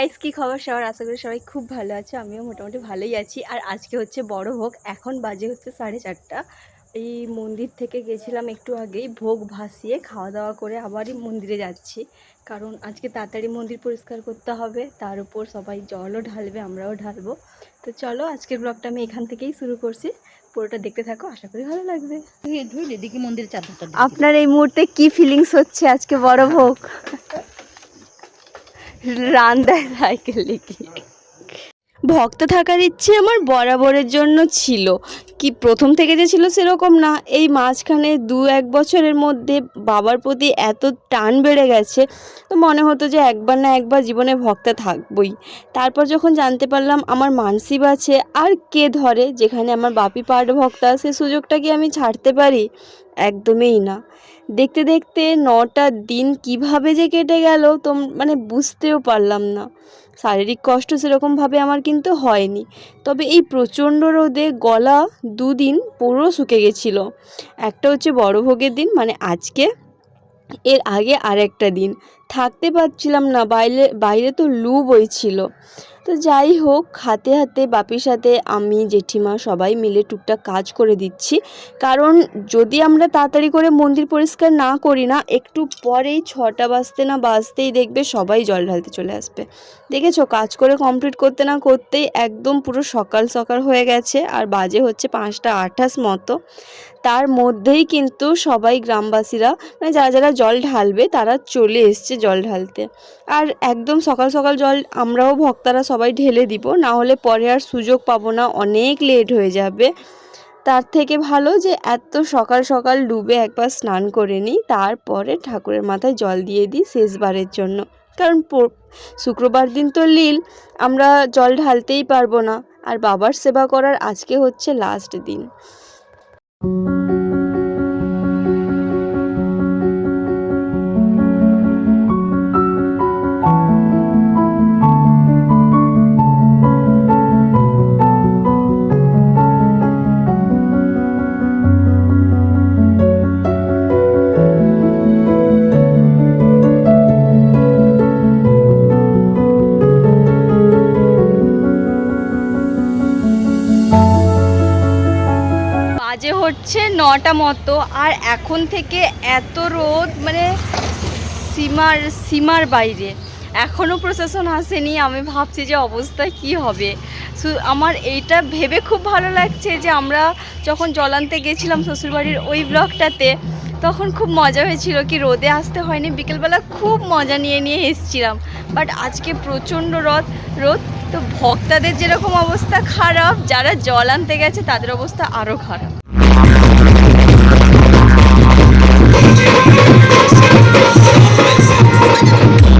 Guys কি খবর সবার? আশা করি সবাই খুব ভালো আছে। আমিও মোটামুটি ভালোই আছি। আর আজকে হচ্ছে বড় ভোগ। এখন বাজে হচ্ছে সাড়ে চারটা। এই মন্দির থেকে গেছিলাম একটু আগেই। ভোগ ভাসিয়ে খাওয়া দাওয়া করে আবারই মন্দিরে যাচ্ছি। কারণ আজকে তাড়াতাড়ি মন্দির পরিষ্কার করতে হবে। তার উপর সবাই জলও ঢালবে আমরাও ঢালবো। তো চলো আজকের ব্লগটা আমি এখান থেকেই শুরু করছি। পুরোটা দেখতে থাকো আশা করি ভালো লাগবে। আপনার এই মুহূর্তে কি ফিলিংস হচ্ছে আজকে বড় ভোগ? রান দেয় সাইকেল লিখি ভক্ত থাকার ইচ্ছে আমার বরাবরের জন্য ছিল। কি প্রথম থেকে যে ছিল সেরকম না। এই মাঝখানে দু এক বছরের মধ্যে বাবার প্রতি এত টান বেড়ে গেছে, তো মনে হতো যে একবার না একবার জীবনে ভক্তা থাকবই। তারপর যখন জানতে পারলাম আমার মানসিব আছে, আর কে ধরে যেখানে আমার বাপি পাঠ ভক্তা, সে সুযোগটা কি আমি ছাড়তে পারি? একদমই না। দেখতে দেখতে নটা দিন কীভাবে যে কেটে গেল, তো মানে বুঝতেও পারলাম না। শারীরিক কষ্ট সেরকমভাবে আমার কিন্তু হয়নি। তবে এই প্রচণ্ড রোদে গলা দুদিন পুরো শুকে গেছিল। একটা হচ্ছে বড়ো ভোগের দিন মানে আজকে। এর আগে আরেকটা দিন। থাকতে পারছিলাম না বাইরে বাইরে তো লু বইছিল। তো যাই হোক, হাতে হাতে, বাপির সাথে আমি, জেঠিমা সবাই মিলে টুকটাক কাজ করে দিচ্ছি। কারণ যদি আমরা তাড়াতাড়ি করে মন্দির পরিষ্কার না করি না, একটু পরেই ছটা বাজতে না বাজতেই দেখবে সবাই জল ঢালতে চলে আসবে। দেখেছ, কাজ করে কমপ্লিট করতে না করতেই একদম পুরো সকাল সকাল হয়ে গেছে, আর বাজে হচ্ছে পাঁচটা আঠাশ মতো। তার মধ্যেই কিন্তু সবাই গ্রামবাসীরা মানে যারা যারা জল ঢালবে, তারা চলে এসছে জল ঢালতে। আর একদম সকাল সকাল জল আমরাও ভক্তারা সবাই ঢেলে দিব না হলে পরে আর সুযোগ পাবো না, অনেক লেট হয়ে যাবে। তার থেকে ভালো যে এত সকাল সকাল ডুবে একবার স্নান করে নিই, তারপরে ঠাকুরের মাথায় জল দিয়ে দিই শেষবারের জন্য। কারণ শুক্রবার দিন তো লীল, আমরা জল ঢালতেই পারব না। আর বাবার সেবা করার আজকে হচ্ছে লাস্ট দিন। বাজে হচ্ছে নটা মতো, আর এখন থেকে এত রোদ মানে সীমার সীমার বাইরে। এখনও প্রশাসন আসেনি, আমি ভাবছি যে অবস্থা কি হবে। আমার এইটা ভেবে খুব ভালো লাগছে যে আমরা যখন জল আনতে গেছিলাম শ্বশুরবাড়ির ওই ব্লকটাতে, তখন খুব মজা হয়েছিল কি রোদে আসতে হয়নি। বিকেলবেলা খুব মজা নিয়ে নিয়ে এসেছিলাম। বাট আজকে প্রচণ্ড রোদ রোদ, তো ভক্তাদের যেরকম অবস্থা খারাপ, যারা জল আনতে গেছে তাদের অবস্থা আরও খারাপ। Thank you.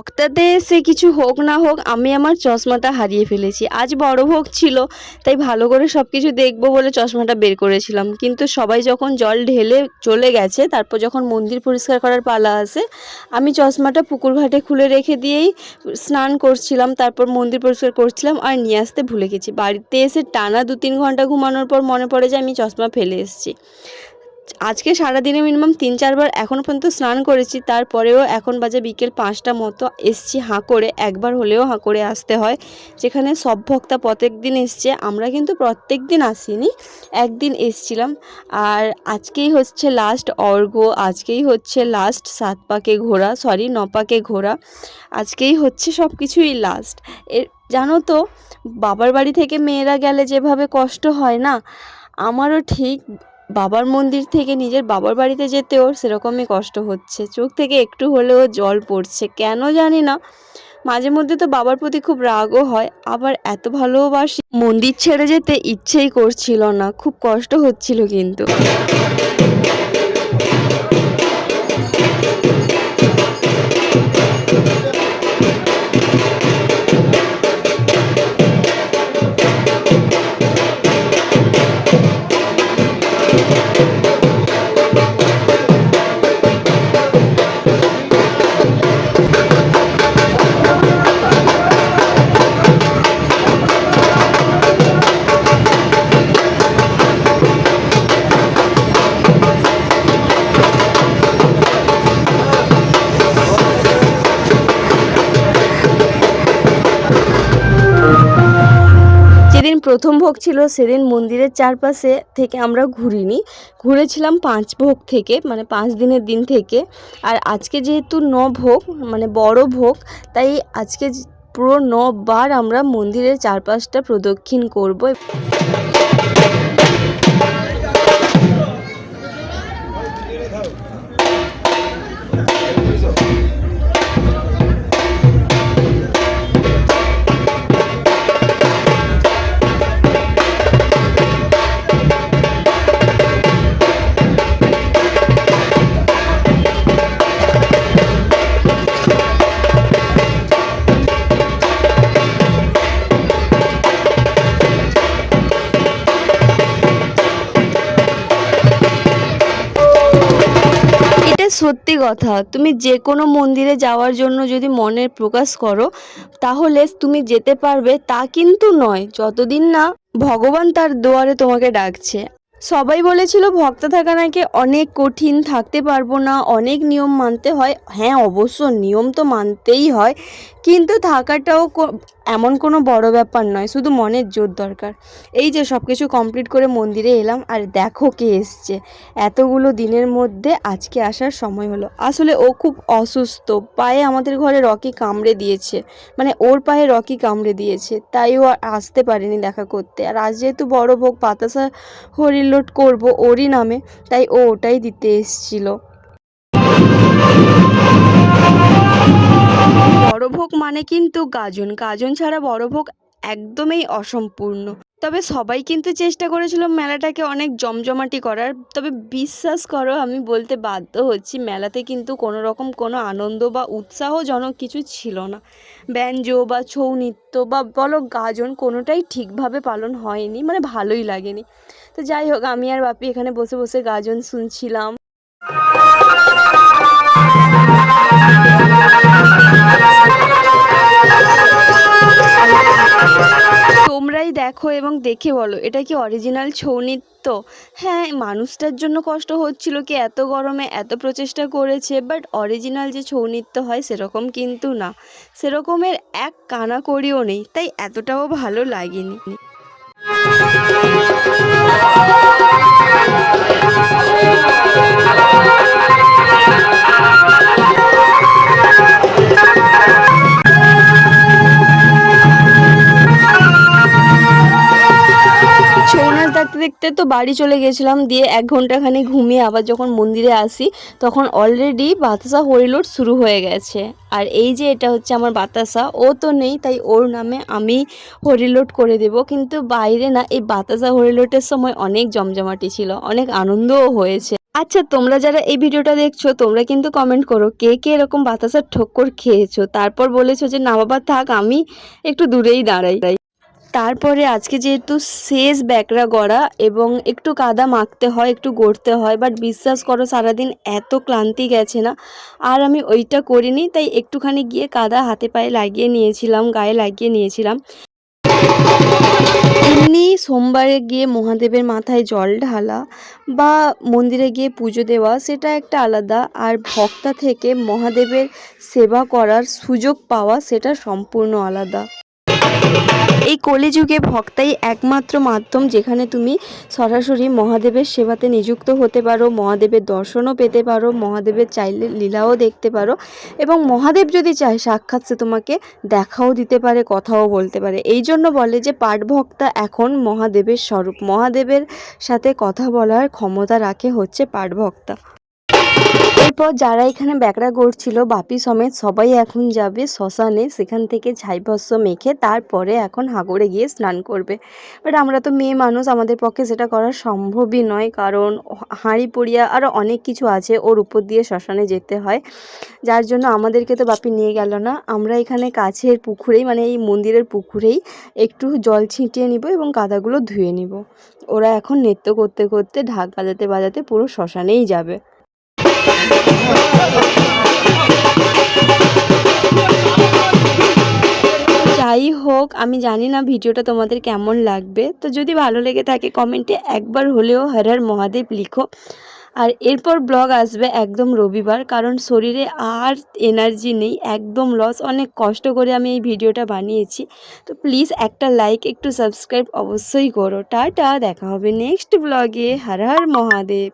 ভক্তাতে সে কিছু হোক না হোক, আমি আমার চশমাটা হারিয়ে ফেলেছি। আজ বড় ভোগ ছিল, তাই ভালো করে সব কিছু দেখব বলে চশমাটা বের করেছিলাম। কিন্তু সবাই যখন জল ঢেলে চলে গেছে, তারপর যখন মন্দির পরিষ্কার করার পালা আসে আমি চশমাটা পুকুর ঘাটে খুলে রেখে দিয়েই স্নান করছিলাম, তারপর মন্দির পরিষ্কার করছিলাম আর নিয়ে আসতে ভুলে গেছি। বাড়িতে এসে টানা দু তিন ঘণ্টা ঘুমানোর পর মনে পড়ে যে আমি চশমা ফেলে এসেছি। আজকে সারাদিনে মিনিমাম তিন, চারবার এখনও পর্যন্ত স্নান করেছি, তারপরেও এখন বাজে বিকেল পাঁচটা মতো। এসছি হাঁ করে একবার হলেও হাঁ করে আসতে হয়, যেখানে সব ভক্তা প্রত্যেক দিন এসছে। আমরা কিন্তু প্রত্যেক দিন আসিনি, একদিন এসছিলাম। আর আজকেই হচ্ছে লাস্ট অর্ঘ আজকেই হচ্ছে লাস্ট সাত পাকে ঘোরা সরি ন পাকে ঘোরা। আজকেই হচ্ছে সব কিছুই লাস্ট এর, জানো তো, বাবার বাড়ি থেকে মেয়েরা গেলে যেভাবে কষ্ট হয় না, আমারও ঠিক বাবার মন্দির থেকে নিজের বাবার বাড়িতে যেতেও সেরকমই কষ্ট হচ্ছে। চোখ থেকে একটু হলেও জল পড়ছে। কেন জানি না। মাঝে মধ্যে তো বাবার প্রতি খুব রাগও হয়। আবার এত ভালোবাসি। মন্দির ছেড়ে যেতে ইচ্ছেই করছিল না। খুব কষ্ট হচ্ছিল কিন্তু। প্রথম ভোগ ছিল সেদিন মন্দিরের চারপাশে থেকে আমরা ঘুরিনি। ঘুরেছিলাম পাঁচ ভোগ থেকে মানে পাঁচ দিনের দিন থেকে। আর আজকে যেহেতু ন ভোগ মানে বড় ভোগ, তাই আজকে পুরো নবার বার আমরা মন্দিরের চারপাশটা প্রদক্ষিণ করব। সত্যি কথা, তুমি যে কোনো মন্দিরে যাওয়ার জন্য যদি মনের প্রকাশ করো, তাহলে তুমি যেতে পারবে তা কিন্তু নয়, যতদিন না ভগবান তার দোয়ারে তোমাকে ডাকছে। সবাই বলেছিল ভক্ত থাকা নাকি অনেক কঠিন, থাকতে পারব না, অনেক নিয়ম মানতে হয়। হ্যাঁ অবশ্য নিয়ম তো মানতেই হয় কিন্তু থাকাটাও এমন কোনো বড় ব্যাপার নয়, শুধু মনের জোর দরকার। এই যে সব কিছু কমপ্লিট করে মন্দিরে এলাম, আর দেখো কে এসছে। এতগুলো দিনের মধ্যে আজকে আসার সময় হলো। আসলে ও খুব অসুস্থ, পায়ে আমাদের ঘরে রকি কামড়ে দিয়েছে। মানে ওর পায়ে রকি কামড়ে দিয়েছে, তাই ও আসতে পারেনি দেখা করতে। আর আজ যেহেতু বড় ভোগ, বাতাসা হরিলোট করব ওরই নামে, তাই ও ওটাই দিতে এসছিল। বড় ভোগ মানে কিন্তু গাজন। গাজন ছাড়া বড়ভোগ একদমই অসম্পূর্ণ। তবে সবাই কিন্তু চেষ্টা করেছিল মেলাটাকে অনেক জমজমাটি করার। তবে বিশ্বাস করো, আমি বলতে বাধ্য হচ্ছি, মেলাতে কিন্তু কোনো রকম কোনো আনন্দ বা উৎসাহজনক কিছু ছিল না। ব্যঞ্জো বা ছৌ নৃত্য বা বলো গাজন কোনোটাই ঠিকভাবে পালন হয়নি মানে ভালোই লাগেনি। তো যাই হোক, আমি আর বাপি এখানে বসে বসে গাজন শুনছিলাম। তোমরাই দেখো এবং দেখে বলো, এটা কি অরিজিনাল ছৌ নৃত্য? হ্যাঁ মানুষটার জন্য কষ্ট হচ্ছিল কি এত গরমে এত প্রচেষ্টা করেছে বাট অরিজিনাল যে ছৌ নৃত্য হয় সেরকম কিন্তু না। সেরকমের এক কানা করিও নেই, তাই এতটাও ভালো লাগেনি। ছৌ দেখতে তো বাড়ি চলে গেছিলাম, দিয়ে এক ঘন্টাখানি ঘুমিয়ে আবার যখন মন্দিরে আসি, তখন অলরেডি বাতাসা হরিলোট শুরু হয়ে গেছে। আর এই যে এটা হচ্ছে আমার বাতাসা, ও তো নেই, তাই ওর নামে আমি হরিলোট করে দেব। কিন্তু বাইরে না, এই বাতাসা হরিলোটের সময় অনেক জমজমাটি ছিল, অনেক আনন্দও হয়েছে। আচ্ছা তোমরা যারা এই ভিডিওটা দেখছ, তোমরা কিন্তু কমেন্ট করো, কে কে এরকম বাতাসার ঠক্কর খেয়েছো? তারপর বলেছ যে, না বাবা, থাক, আমি একটু দূরেই দাঁড়াই। তারপরে আজকে যেহেতু শেষ ব্যাকরা গড়া এবং একটু কাদা মাখতে হয়, একটু গড়তে হয় বাট বিশ্বাস করো সারাদিন এত ক্লান্তি গেছে না, আর আমি ওইটা করিনি, তাই একটুখানি গিয়ে কাদা হাতে পায়ে লাগিয়ে নিয়েছিলাম, গায়ে লাগিয়ে নিয়েছিলাম। এমনি সোমবারে গিয়ে মহাদেবের মাথায় জল ঢালা বা মন্দিরে গিয়ে পুজো দেওয়া, সেটা একটা আলাদা, আর ভক্তা থেকে মহাদেবের সেবা করার সুযোগ পাওয়া, সেটা সম্পূর্ণ আলাদা। এই কলিযুগে ভক্তাই একমাত্র মাধ্যম যেখানে তুমি সরাসরি মহাদেবের সেবাতে নিযুক্ত হতে পারো, মহাদেবের দর্শনও পেতে পারো, মহাদেবের চাইলে লীলাও দেখতে পারো এবং মহাদেব যদি চায় সাক্ষাৎ সে তোমাকে দেখাও দিতে পারে, কথাও বলতে পারে। এই জন্য বলে যে পাঠ ভক্তা এখন মহাদেবের স্বরূপ। মহাদেবের সাথে কথা বলার ক্ষমতা রাখে হচ্ছে পাঠ ভক্তা। এরপর যারা এখানে ব্যাকড়া করছিল বাপি সমেত সবাই এখন যাবে শ্মশানে। সেখান থেকে ছাইভস্য মেখে তারপরে এখন হাগরে গিয়ে স্নান করবে। বাট আমরা তো মেয়ে মানুষ, আমাদের পক্ষে সেটা করা সম্ভবই নয়। কারণ হাঁড়ি পড়িয়া আরও অনেক কিছু আছে, ওর উপর দিয়ে শ্মশানে যেতে হয়। যার জন্য আমাদেরকে তো বাপি নিয়ে গেল না। আমরা এখানে কাছের পুকুরেই মানে এই মন্দিরের পুকুরেই একটু জল ছিটিয়ে নিব এবং কাদাগুলো ধুয়ে নিব। ওরা এখন নৃত্য করতে করতে ঢাক বাজাতে বাজাতে পুরো শ্মশানেই যাবে। যাই হোক, আমি জানি না ভিডিওটা তোমাদের কেমন লাগবে। তো যদি ভালো লেগে থাকে, কমেন্টে একবার হলেও হর হর মহাদেব লিখো। আর এরপর ব্লগ আসবে একদম রবিবার, কারণ শরীরে আর এনার্জি নেই, একদম লস অনেক কষ্ট করে আমি এই ভিডিওটা বানিয়েছি। তো প্লিজ একটা লাইক একটু সাবস্ক্রাইব অবশ্যই করো। টাটা, দেখা হবে নেক্সট ব্লগে হর হর মহাদেব।